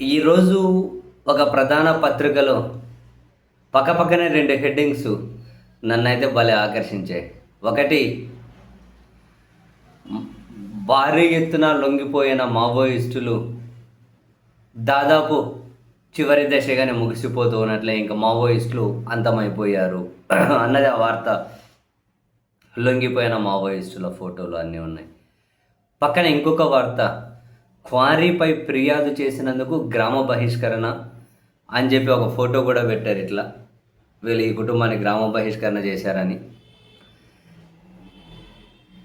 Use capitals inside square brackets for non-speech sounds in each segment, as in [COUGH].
ఈరోజు ఒక ప్రధాన పత్రికలో పక్కపక్కనే రెండు హెడ్డింగ్స్ నన్నైతే భలే ఆకర్షించాయి. ఒకటి భారీ ఎత్తున లొంగిపోయిన మావోయిస్టులు దాదాపు చివరి దశగానే ముగిసిపోతూ ఉన్నట్లే ఇంకా మావోయిస్టులు అంతమైపోయారు. [CLEARS THROAT] అన్నది ఆ వార్త. లొంగిపోయిన మావోయిస్టుల ఫోటోలు అన్నీ ఉన్నాయి. పక్కన ఇంకొక వార్త. క్వారీపై ఫిర్యాదు చేసినందుకు గ్రామ బహిష్కరణ అని చెప్పి ఒక ఫోటో కూడా పెట్టారు ఇట్లా. వీళ్ళు ఈ కుటుంబాన్ని గ్రామ బహిష్కరణ చేశారని.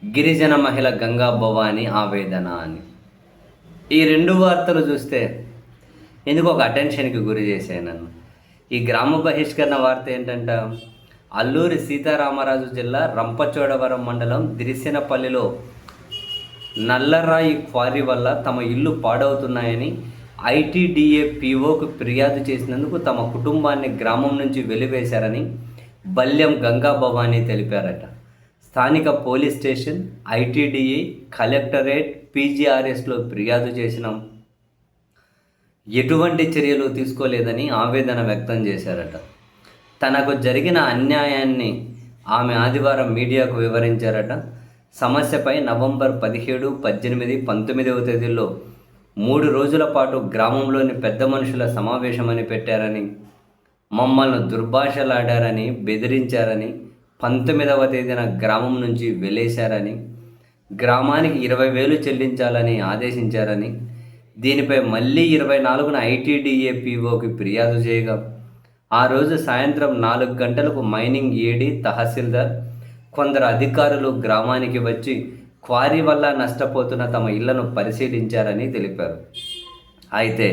గిరిజన మహిళ గంగా భవాని ఆవేదన అని. ఈ రెండు వార్తలు చూస్తే ఎందుకు ఒక అటెన్షన్కి గురి చేశాయి నన్ను? ఈ గ్రామ బహిష్కరణ వార్త ఏంటంటే? అల్లూరి సీతారామరాజు జిల్లా రంపచోడవరం మండలం దిరిసినపల్లిలో నల్లరాయి క్వారీ వల్ల తమ ఇల్లు పాడవుతున్నాయని ఐటీడీఏ పీఓకు ఫిర్యాదు చేసినందుకు తమ కుటుంబాన్ని గ్రామం నుంచి వెలివేశారని బల్యం గంగా భవానీ తెలిపారట. స్థానిక police station I T D A collectorate పీజీఆర్ఎస్లో ఫిర్యాదు చేసినాం ఎటువంటి చర్యలు తీసుకోలేదని ఆవేదన వ్యక్తం చేశారట. తనకు జరిగిన అన్యాయాన్ని ఆమె ఆదివారం మీడియాకు వివరించారట. సమస్యపై నవంబర్ పదిహేడు పద్దెనిమిది పంతొమ్మిదవ తేదీల్లో మూడు రోజుల పాటు గ్రామంలోని పెద్ద మనుషుల సమావేశమని పెట్టారని మమ్మల్ని దుర్భాషలాడారని బెదిరించారని పంతొమ్మిదవ తేదీన గ్రామం నుంచి వెలేశారని గ్రామానికి ఇరవై వేలు చెల్లించాలని ఆదేశించారని దీనిపై మళ్ళీ ఇరవై నాలుగున ఐటీడీఏపీఓకి ఫిర్యాదు చేయగా ఆ రోజు సాయంత్రం నాలుగు గంటలకు మైనింగ్ ఏడీ తహసీల్దార్ కొందరు అధికారులు గ్రామానికి వచ్చి క్వారీ వల్ల నష్టపోతున్న తమ ఇళ్ళను పరిశీలించారని తెలిపారు. అయితే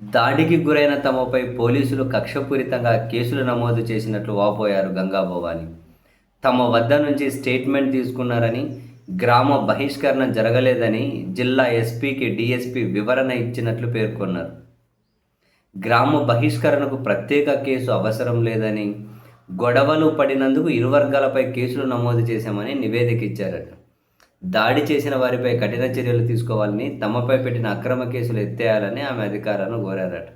దాడికి గురైన తమపై పోలీసులు కక్షపూరితంగా కేసులు నమోదు చేసినట్లు వాపోయారు గంగాభవాని. తమ వద్ద నుంచి స్టేట్మెంట్ తీసుకున్నారని గ్రామ బహిష్కరణ జరగలేదని జిల్లా ఎస్పీకి డిఎస్పీ వివరణ ఇచ్చినట్లు పేర్కొన్నారు. గ్రామ బహిష్కరణకు ప్రత్యేక కేసు అవసరం లేదని గొడవలు పడినందుకు ఇరు వర్గాలపై కేసులు నమోదు చేశామని నివేదిక ఇచ్చారట. దాడి చేసిన వారిపై కఠిన చర్యలు తీసుకోవాలని తమపై పెట్టిన అక్రమ కేసులు ఎత్తేయాలని ఆమె అధికారులను కోరారట.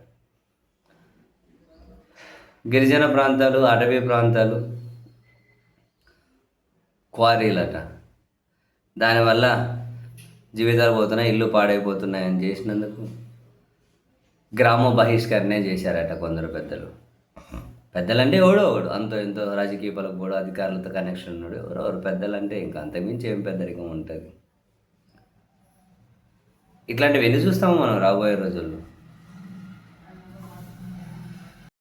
గిరిజన ప్రాంతాలు అటవీ ప్రాంతాలు క్వారీలట. దానివల్ల జీవితాలు పోతున్నాయి ఇల్లు పాడైపోతున్నాయని చేసినందుకు గ్రామ బహిష్కరణే చేశారట కొందరు పెద్దలు. పెద్దలంటే ఎవడో ఒకడు. అంత ఎంతో రాజకీయ పలకు కూడా అధికారులతో కనెక్షన్ ఉన్నాడు. ఎవరెవరు పెద్దలంటే ఇంకా అంతకుమించి ఏం పెద్దరికం ఉంటుంది. ఇట్లాంటివి ఎన్ని చూస్తాము మనం రాబోయే రోజుల్లో.